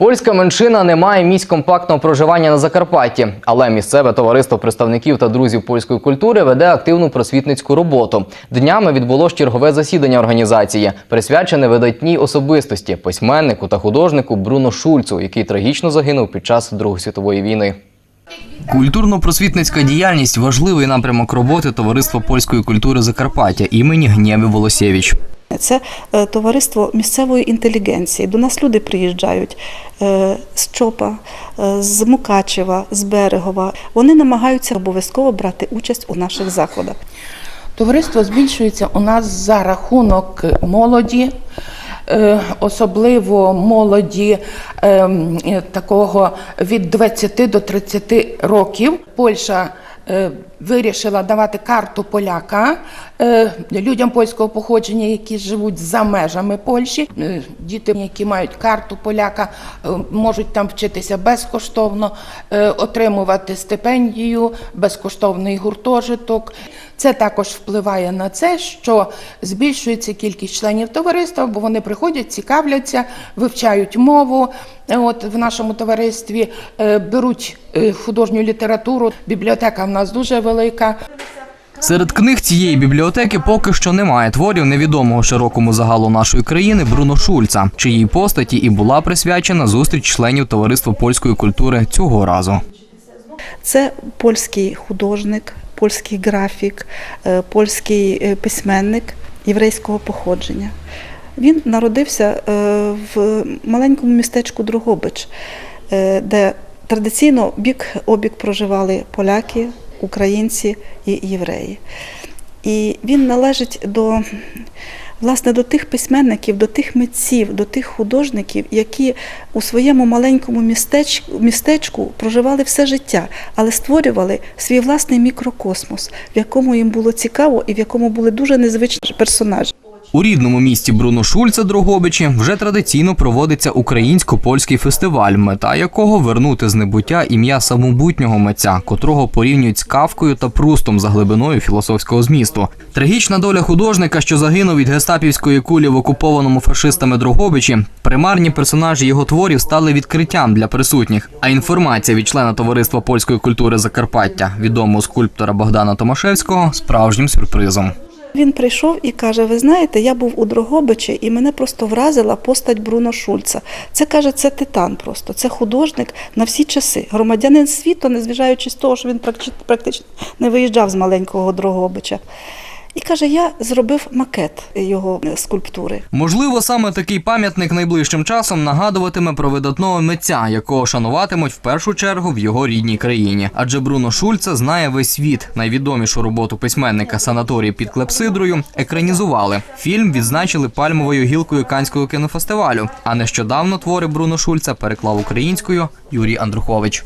Польська меншина не має місць компактного проживання на Закарпатті, але місцеве товариство представників та друзів польської культури веде активну просвітницьку роботу. Днями відбулось чергове засідання організації, присвячене видатній особистості, письменнику та художнику Бруно Шульцу, який трагічно загинув під час Другої світової війни. Культурно-просвітницька діяльність важливий напрямок роботи товариства польської культури Закарпаття імені Гнєви Волосєвич. Це е, товариство місцевої інтелігенції. До нас люди приїжджають е, з Чопа, е, з Мукачева, з Берегова. Вони намагаються обов'язково брати участь у наших заходах. Товариство збільшується у нас за рахунок молоді, особливо молоді ем, такого від 20 до 30 років. Польща вирішила давати карту поляка е, людям польського походження, які живуть за межами Польщі. Е, Діти, які мають карту поляка, е, можуть там вчитися безкоштовно, е, отримувати стипендію, безкоштовний гуртожиток. Це також впливає на це, що збільшується кількість членів товариства, бо вони приходять, цікавляться, вивчають мову. От в нашому товаристві е, беруть е, художню літературу. Бібліотека в нас дуже велика. Серед книг цієї бібліотеки поки що немає творів невідомого широкому загалу нашої країни Бруно Шульца, чиїй постаті і була присвячена зустріч членів товариства польської культури цього разу. Це польський художник, польський графік, е, польський е, письменник єврейського походження. Він народився е, в маленькому містечку Другобич, де традиційно бік обік проживали поляки, українці і євреї. І він належить до, власне, до тих письменників, до тих митців, до тих художників, які у своєму маленькому містечку, містечку проживали все життя, але створювали свій власний мікрокосмос, в якому їм було цікаво і в якому були дуже незвичні персонажі. У рідному місті Бруно Шульца Дрогобичі вже традиційно проводиться українсько-польський фестиваль, мета якого вернути з небуття ім'я самобутнього митця, котрого порівнюють з кавкою та прустом за глибиною філософського змісту. Трагічна доля художника, що загинув від гестапівської кулі в окупованому фашистами Дрогобичі, примарні персонажі його творів стали відкриттям для присутніх. А інформація від члена товариства польської культури Закарпаття, відомого скульптора Богдана Томашевського, справжнім сюрпризом. Він прийшов і каже: Ви знаєте, я був у Дрогобичі, і мене просто вразила постать Бруно Шульца. Це каже, це титан просто, це художник на всі часи. Громадянин світу, незважаючи з того, що він практично не виїжджав з маленького Дрогобича. І каже, я зробив макет його е, скульптури. Можливо, саме такий пам'ятник найближчим часом нагадуватиме про видатного митця, якого шануватимуть в першу чергу в його рідній країні. Адже Бруно Шульца знає весь світ. Найвідомішу роботу письменника санаторій під Клепсидрою екранізували. Фільм відзначили пальмовою гілкою Канського кінофестивалю. А нещодавно твори Бруно Шульца переклав українською Юрій Андрухович.